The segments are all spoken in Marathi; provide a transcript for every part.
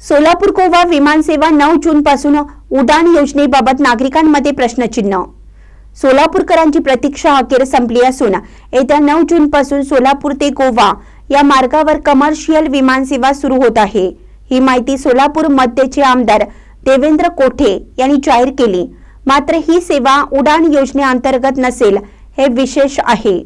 सोलापूर गोवा विमानसेवा नऊ जून पासून उडान योजनेबाबत नागरिकांमध्ये प्रश्नचिन्ह. सोलापूरकरांची प्रतीक्षा अखेर संपली असून येत्या नऊ जून पासून सोलापूर ते गोवा या मार्गावर कमर्शियल विमानसेवा सुरू होत आहे. ही माहिती सोलापूर मध्यचे आमदार देवेंद्र कोठे यांनी जाहीर केली. मात्र ही सेवा उडान योजनेअंतर्गत नसेल हे विशेष आहे.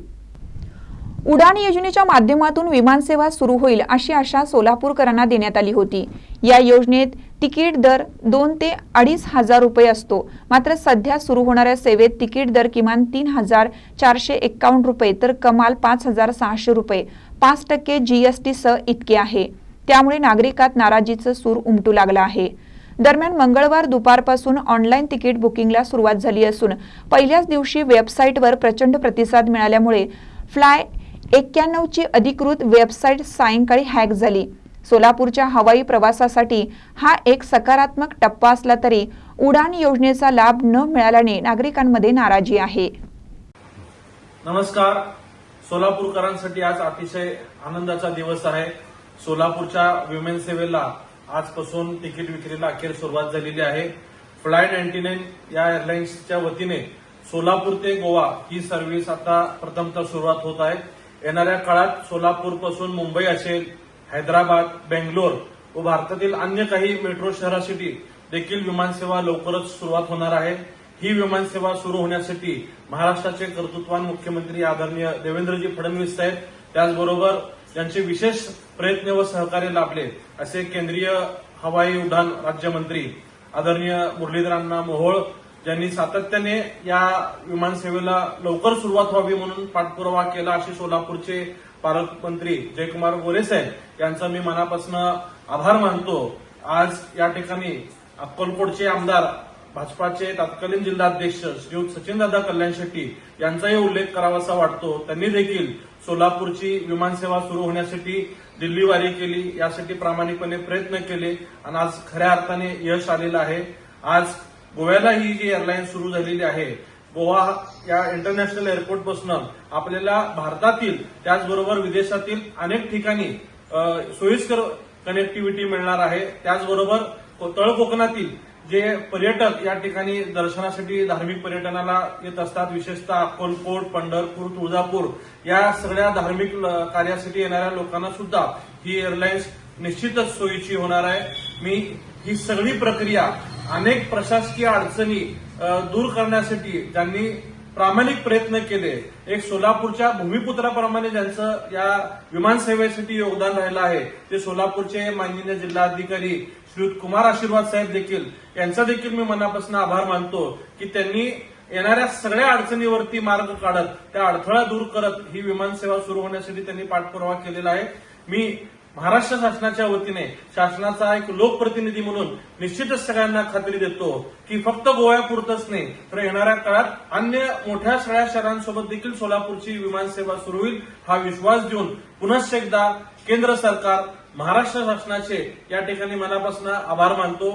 उडान योजनेच्या माध्यमातून विमानसेवा सुरू होईल अशी आशा सोलापूरकरांना देण्यात आली होती. या योजनेत तिकीट दर दोन ते अडीच हजार रुपये असतो. मात्र सध्या सुरू होणाऱ्या सेवेत तिकीट दर किमान तीन हजार चारशे एक्कावन्न रुपये तर कमाल पाच हजार सहाशे रुपये. पाच टक्के जी एस टी सह इतके आहे. त्यामुळे नागरिकात नाराजीचं सूर उमटू लागला आहे. दरम्यान मंगळवार दुपारपासून ऑनलाईन तिकीट बुकिंगला सुरुवात झाली असून पहिल्याच दिवशी वेबसाईटवर प्रचंड प्रतिसाद मिळाल्यामुळे फ्लाय एक्क्याण्णवची अधिकृत वेबसाईट सायंकाळी हॅक झाली. सोलापूरच्या हवाई प्रवासासाठी हा एक सकारात्मक टप्पा असला तरी उडान योजनेचा लाभ न मिळाल्याने नागरिकांमध्ये नाराजी आहे. नमस्कार. सोलापूरकरांसाठी आज अतिशय आनंदाचा दिवस आहे. सोलापूरच्या विमेन सेवेला आजपासून तिकीट विक्रीला अखेर सुरुवात झालेली आहे. फ्लाय नाईन्टी नाईन या एअरलाइन्सच्या वतीने सोलापूर ते गोवा ही सर्व्हिस आता प्रथमतः सुरुवात होत आहे. येणाऱ्या काळात सोलापूरपासून मुंबई असेल हैदराबाद बेंगलोर व भारतातील अन्य काही मेट्रो शहरासाठी देखील विमानसेवा लवकरच सुरुवात होणार आहे. ही विमानसेवा सुरू होण्यासाठी महाराष्ट्राचे कर्तृत्वान मुख्यमंत्री आदरणीय देवेंद्रजी फडणवीस साहेब त्याचबरोबर यांचे विशेष प्रयत्न व सहकार्य लाभले असे केंद्रीय हवाई उड्डाण राज्यमंत्री आदरणीय मुरलीधरांना मोहोळ ज्यांनी सातत्याने या विमानसेवेला लवकर सुरुवात व्हावी म्हणून पाठपुरावा केला असे सोलापूरचे पालकमंत्री जयकुमार गोरे साहेब यांचा मी मनापासून आभार मानतो. आज या ठिकाणी अक्कलकोटचे आमदार भाजपाचे तत्कालीन जिल्हाध्यक्ष श्रीयुत सचिनदादा कल्याण शेट्टी यांचाही उल्लेख करावासा वाटतो. त्यांनी देखील सोलापूरची विमानसेवा सुरू होण्यासाठी दिल्लीवारी केली यासाठी प्रामाणिकपणे प्रयत्न केले आणि आज खऱ्या अर्थाने यश आलेलं आहे. आज गोव्याला ही जी एअरलाईन सुरू झालेली आहे गोवा या इंटरनॅशनल एअरपोर्टपासून आपल्याला भारतातील त्याचबरोबर विदेशातील अनेक ठिकाणी सोयीस्कर कनेक्टिव्हिटी मिळणार आहे. त्याचबरोबर तळकोकणातील तळ कोकणातील जे पर्यटक या ठिकाणी दर्शनासाठी धार्मिक पर्यटनाला येत असतात विशेषतः अक्कलकोट पंढरपूर तुळजापूर या सगळ्या धार्मिक ल- कार्यासाठी येणाऱ्या लोकांना सुद्धा ही एअरलाईन्स निश्चितच सोयीची होणार आहे. मी ही सगळी प्रक्रिया अनेक प्रशासकीय अडचणी दूर करण्यासाठी ज्यांनी प्रामाणिक प्रयत्न केले. एक सोलापूरच्या भूमिपुत्राप्रमाणे ज्यांचं या विमानसेवेसाठी योगदान राहिलं आहे ते सोलापूरचे माननीय जिल्हाधिकारी श्रीयुत कुमार आशीर्वाद साहेब देखील यांचा देखील मी मनापासून आभार मानतो की त्यांनी येणाऱ्या सगळ्या अडचणीवरती मार्ग काढत त्या अडथळा दूर करत ही विमानसेवा सुरू होण्यासाठी त्यांनी पाठपुरावा केलेला आहे. मी महाराष्ट्र शासनाच्या वतीने शासनाचा एक लोकप्रतिनिधी म्हणून निश्चितच सगळ्यांना खात्री देतो की फक्त गोव्यापुरतच नाही तर येणाऱ्या काळात अन्य मोठ्या सगळ्या शहरांसोबत देखील सोलापूरची विमानसेवा सुरू होईल हा विश्वास देऊन पुनश्च एकदा केंद्र सरकार महाराष्ट्र शासनाचे या ठिकाणी मनापासून आभार मानतो.